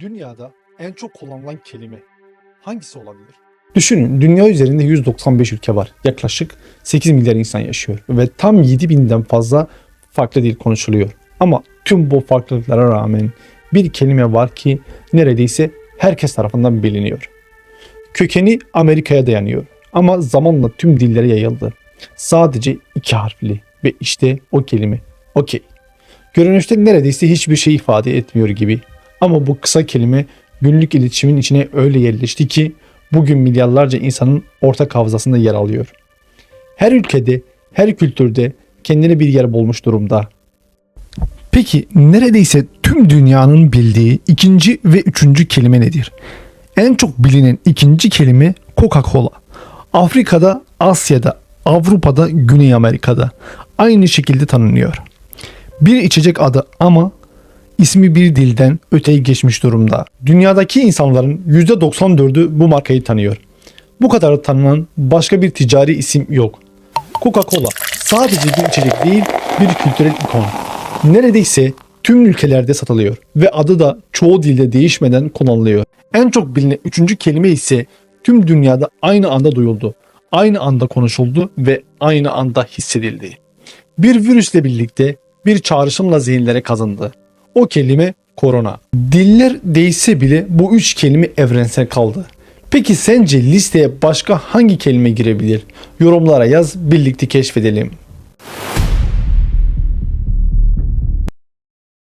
Dünyada en çok kullanılan kelime hangisi olabilir? Düşünün dünya üzerinde 195 ülke var. Yaklaşık 8 milyar insan yaşıyor ve tam 7000'den fazla farklı dil konuşuluyor. Ama tüm bu farklılıklara rağmen bir kelime var ki neredeyse herkes tarafından biliniyor. Kökeni Amerika'ya dayanıyor ama zamanla tüm dillere yayıldı. Sadece iki harfli ve işte o kelime okey. Görünüşte neredeyse hiçbir şey ifade etmiyor gibi. Ama bu kısa kelime günlük iletişimin içine öyle yerleşti ki bugün milyarlarca insanın ortak hafızasında yer alıyor. Her ülkede, her kültürde kendine bir yer bulmuş durumda. Peki neredeyse tüm dünyanın bildiği ikinci ve üçüncü kelime nedir? En çok bilinen ikinci kelime Coca-Cola. Afrika'da, Asya'da, Avrupa'da, Güney Amerika'da aynı şekilde tanınıyor. Bir içecek adı ama ismi bir dilden öteye geçmiş durumda. Dünyadaki insanların %94'ü bu markayı tanıyor. Bu kadar tanınan başka bir ticari isim yok. Coca-Cola sadece bir içecek değil bir kültürel ikon. Neredeyse tüm ülkelerde satılıyor ve adı da çoğu dilde değişmeden kullanılıyor. En çok bilinen üçüncü kelime ise tüm dünyada aynı anda duyuldu. Aynı anda konuşuldu ve aynı anda hissedildi. Bir virüsle birlikte bir çağrışımla zihinlere kazındı. O kelime korona. Diller değişse bile bu üç kelime evrensel kaldı. Peki sence listeye başka hangi kelime girebilir? Yorumlara yaz, birlikte keşfedelim.